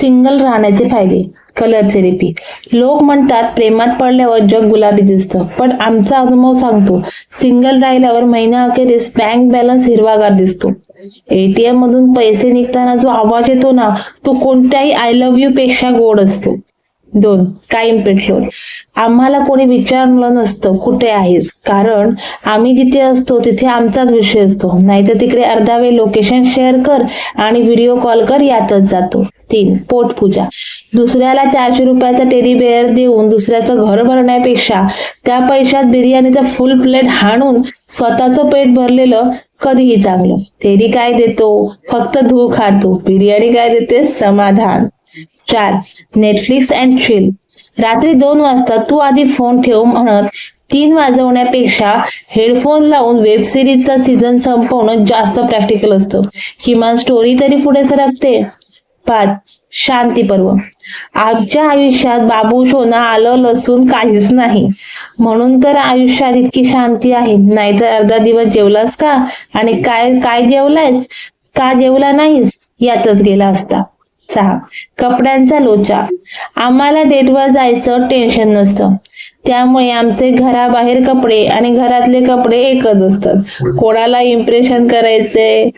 Single राहण्याचे फायदे colour therapy लोक म्हणतात प्रेमात पडल्यावर जग गुलाबी दिसतं पण आमचा अनुभव सांगतो सिंगल राहिल्यावर महिना अखेरीस बँक बॅलन्स हिरवागार दिसतो. एटीएम मधून पैसे निघताना जो आवाज येतो ना तो कोणत्याही आय लव्ह यू पेक्षा गोड असतो. दोन. कायम पेट्रोल आम्हाला कोणी विचारलं नसतं कुठे आहेस. कारण आम्ही जिथे असतो तिथे आमचाच विषय असतो. नाहीतर तिकडे अर्धा वेळ लोकेशन शेअर कर आणि व्हिडिओ कॉल कर यातच जातो. तीन. पोटपूजा. दुसऱ्याला चारशे रुपयाचा टेडी बेअर देऊन दुसऱ्याचं घर भरण्यापेक्षा त्या पैशात बिर्याणीचा फुल प्लेट हाणून स्वतःचं पेट भरलेलं कधीही चांगलं. टेडी काय देतो? फक्त धू खातो. बिर्याणी काय देते समाधान. चार नेटफ्लिक्स अँड चिल रात्री दोन वाजता तू आधी फोन ठेव म्हणत तीन वाजवण्यापेक्षा हेडफोन लावून वेब सिरीजचा सीझन संपवणं जास्त प्रॅक्टिकल असतं. किमान स्टोरी तरी पुढे सरकते. पाच शांती पर्व. आमच्या आयुष्यात बाबू सोना आलं लसून काहीच नाही. म्हणून तर आयुष्यात इतकी शांती आहे. नाहीतर अर्धा दिवस जेवलास का? आणि काय काय जेवलायस? का जेवला नाहीस? यातच गेला असता. सहा. कपड्यांचा लोचा. आम्हाला डेटवर जायचं टेन्शन नसतं. त्यामुळे आमचे घराबाहेर कपडे आणि घरातले कपडे एकच असतात. कोणाला इम्प्रेशन करायचे?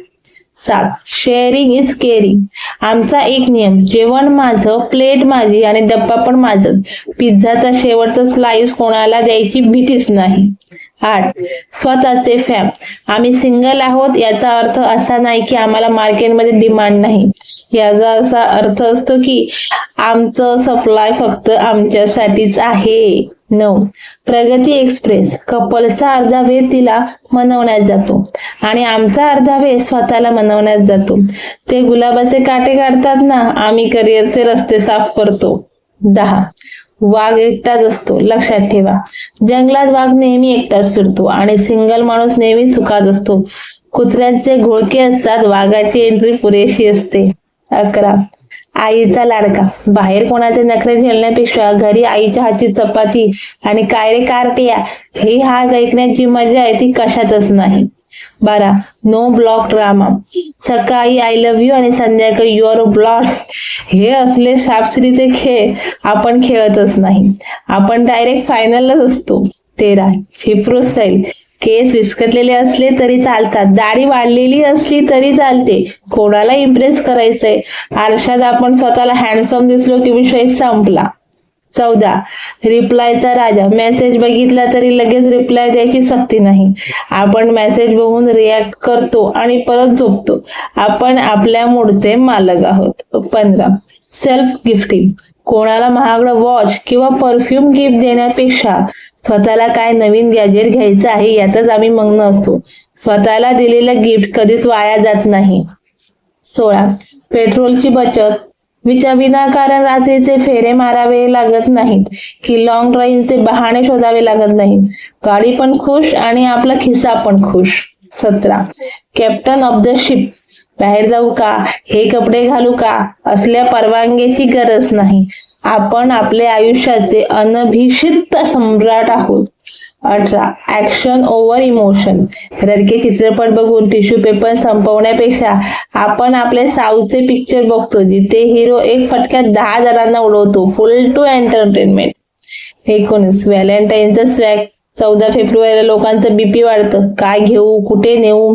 सात. शेअरिंग इज केअरिंग आमचा एक नियम जेवण माझं प्लेट माझी आणि डब्बा पण माझं पिझ्झाचा शेवटचा स्लाइस कोणाला द्यायची भीतीच नाही. आठ. स्वतःचे फॅम आम्ही सिंगल आहोत याचा अर्थ असा नाही की आम्हाला मार्केटमध्ये डिमांड नाही. याचा असा अर्थ असतो की आमचं सप्लाय फक्त आमच्यासाठीच आहे. नऊ. प्रगती एक्सप्रेस कपलचा अर्धा वेळ तिला मनवण्यात जातो आणि आमचा अर्धा वेळ स्वतःला मनवण्यात जातो. ते गुलाबाचे काटे काढतात ना आम्ही करिअरचे रस्ते साफ करतो. दहा. वाघ एकटाच असतो लक्षात ठेवा. जंगलात वाघ नेहमी एकटाच फिरतो आणि सिंगल माणूस नेहमी सुखात असतो. कुत्र्यांचे घोळके असतात वाघाची एंट्री पुरेशी असते. अकरा. आईचा लाडका. बाहेर कोणाचे नखरे झेलण्यापेक्षा घरी आईच्या हातची चपाती आणि कायरे कारटिया कारट्या? हे हा ऐकण्याची मजा आहे ती कशातच नाही. बारा. नो ब्लॉक ड्रामा सकाळी आय लव्ह यू आणि संध्याकाळी युअर ब्लॉक हे असले सापसिडीचे खेळ आपण खेळतच नाही. आपण डायरेक्ट फायनलच असतो. तेरा. हिप्रो स्टाईल केस विस्कटलेले असले तरी चालतात. दाढी वाढलेली असली तरी चालते. कोणाला इम्प्रेस करायचंय? आरशात आपण स्वतःला हँडसम दिसलो की विषय संपला. चौदा. रिप्लायचा राजा. मेसेज बघितला तरी लगेच रिप्लाय द्यायची सक्ती नाही. आपण मेसेज बघून रिॲक्ट करतो आणि परत झोपतो. आपण आपल्या मूडचे मालक आहोत. पंधरा. सेल्फ गिफ्टिंग कोणाला महागडं वॉच किंवा परफ्यूम गिफ्ट देण्यापेक्षा स्वतःला काय नवीन गॅजेट घ्यायचं आहे यातच आम्ही मग्न असतो. स्वतःला दिलेलं गिफ्ट कधीच वाया जात नाही. सोळा. पेट्रोलची बचत. विनाकारण रात्रीचे फेरे मारावे लागत नाहीत की लॉंग ड्राईव्हचे बहाणे शोधावे लागत नाहीत. गाडी पण खुश आणि आपला खिस्सा पण खुश. सतरा. कॅप्टन ऑफ द शिप बाहेर जाऊ का? हे कपडे घालू का? असल्या परवानगीची गरज नाही. आपण आपल्या आयुष्याचे अनभिषित सम्राट आहोत. अठरा. ऍक्शन ओव्हर इमोशन रडके चित्रपट बघून टिश्यू पेपर संपवण्यापेक्षा आपण आपले साऊथचे पिक्चर बघतो जिथे हिरो एक फटक्यात दहा जणांना उडवतो. फुल टू एंटरटेनमेंट एकोणीस. व्हॅलेंटाईनचा स्वॅग चौदा फेब्रुवारीला लोकांचं बीपी वाढतं. काय घेऊ कुठे नेऊ?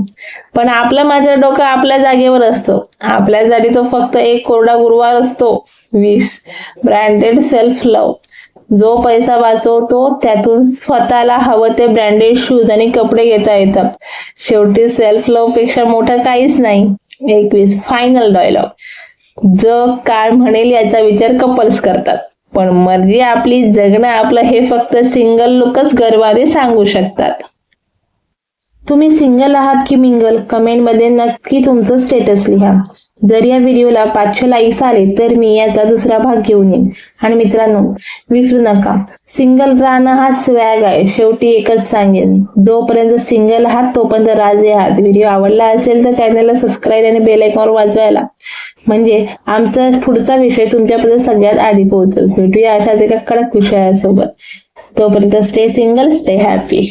पण आपलं माझ्या डोकं आपल्या जागेवर असतं. आपल्यासाठी तो फक्त एक कोरडा गुरुवार असतो. वीस. ब्रँडेड सेल्फ लव्ह जो पैसा वाचवतो त्यातून स्वतःला हवं ते ब्रँडेड शूज आणि कपडे घेता येतात. शेवटी सेल्फ लव्हपेक्षा मोठं काहीच नाही. एकवीस फायनल डायलॉग जग काय म्हणेल याचा विचार कपल्स करतात. पण मर्जी आपली जगणं आपलं हे फक्त सिंगल लोकच गर्वाने सांगू शकतात. तुम्ही सिंगल आहात की मिंगल कमेंटमध्ये नक्की तुमचं स्टेटस लिहा. जर या व्हिडिओला पाचशे लाईक्स आले तर मी याचा दुसरा भाग घेऊन येईन. आणि मित्रांनो विसरू नका. सिंगल राहणं हा स्वॅग आहे. शेवटी एकच सांगेन. जोपर्यंत सिंगल आहात तोपर्यंत राजे आहात. व्हिडिओ आवडला असेल तर चॅनलला सबस्क्राईब आणि बेल आयकॉनवर वाजवायला. म्हणजे आमचा पुढचा विषय तुमच्यापर्यंत सगळ्यात आधी पोहोचेल. भेटूया अशाच एका कडक विषयासोबत. तोपर्यंत स्टे सिंगल स्टे हॅपी